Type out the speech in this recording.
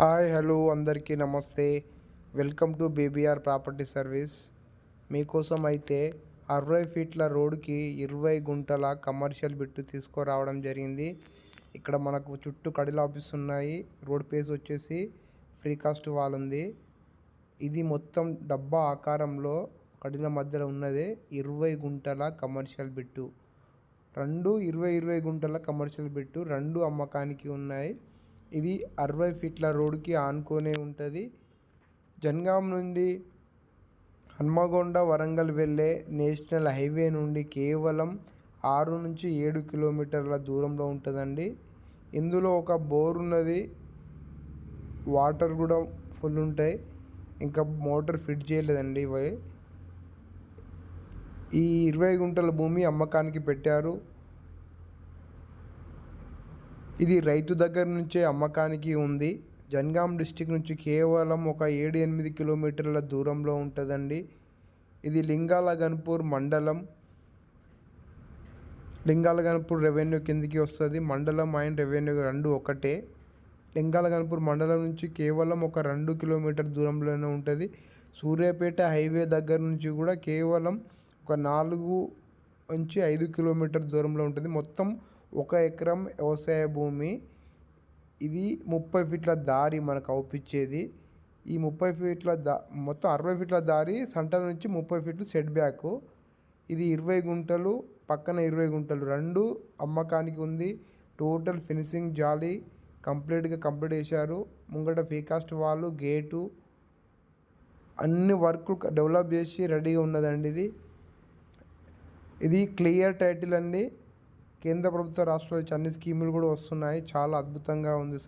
Hi hello అందరికీ నమస్తే. Welcome to BBR property service. మీకోసం అయితే అరవై ఫీట్ల రోడ్డుకి ఇరవై గుంటల కమర్షియల్ బిట్టు తీసుకురావడం జరిగింది. ఇక్కడ మనకు చుట్టూ కడిల ఆఫీస్ ఉన్నాయి. రోడ్ పేస్ వచ్చేసి ఫ్రీ కాస్ట్ వాల్ ఉంది ఇది మొత్తం డబ్బా ఆకారంలో కడిల మధ్యలో ఉన్నది ఇరవై గుంటల కమర్షియల్ బిట్టు. రెండు ఇరవై ఇరవై గుంటల కమర్షియల్ బిట్టు రెండు అమ్మకానికి ఉన్నాయి. ఇది అరవై ఫీట్ల రోడ్డుకి ఆనుకొనే ఉంటుంది. జన్గాం నుండి హన్మగొండ వరంగల్ వెళ్ళే నేషనల్ హైవే నుండి కేవలం ఆరు నుంచి ఏడు కిలోమీటర్ల దూరంలో ఉంటుందండి. ఇందులో ఒక బోర్ ఉన్నది. వాటర్ కూడా ఫుల్ ఉంటాయి. ఇంకా మోటార్ ఫిట్ చేయలేదండి ఇవి. ఈ ఇరవై గుంటల భూమి అమ్మకానికి పెట్టారు. ఇది రైతు దగ్గర నుంచే అమ్మకానికి ఉంది. జన్గాం డిస్టిక్ నుంచి కేవలం ఒక ఏడు ఎనిమిది కిలోమీటర్ల దూరంలో ఉంటుందండి. ఇది లింగాల గన్పూర్ మండలం. లింగాల గన్పూర్ రెవెన్యూ కిందికి వస్తుంది. మండలం అండ్ రెవెన్యూ రెండు ఒకటే. లింగాల గన్పూర్ మండలం నుంచి కేవలం ఒక రెండు కిలోమీటర్ దూరంలోనే ఉంటుంది. సూర్యాపేట హైవే దగ్గర నుంచి కూడా కేవలం ఒక నాలుగు నుంచి ఐదు కిలోమీటర్ దూరంలో ఉంటుంది. మొత్తం ఒక ఎకరం వ్యవసాయ భూమి ఇది ముప్పై ఫీట్ల దారి మనకు అవుపించేది ఈ ముప్పై ఫీట్ల దా మొత్తం అరవై ఫీట్ల దారి సెంటర్ నుంచి ముప్పై ఫీట్లు సెట్ బ్యాక్. ఇది ఇరవై గుంటలు పక్కన ఇరవై గుంటలు. రెండు అమ్మకానికి ఉంది. టోటల్ ఫినిషింగ్ జాలి కంప్లీట్గా కంప్లీట్ చేశారు. ముంగట ఫీకాస్ట్ వాళ్ళు గేటు అన్ని వర్క్ డెవలప్ చేసి రెడీగా ఉన్నదండి ఇది. ఇది క్లియర్ టైటిల్ అండి. కేంద్ర ప్రభుత్వ రాష్ట్రాలు నుంచి అన్ని స్కీములు కూడా వస్తున్నాయి. చాలా అద్భుతంగా ఉంది.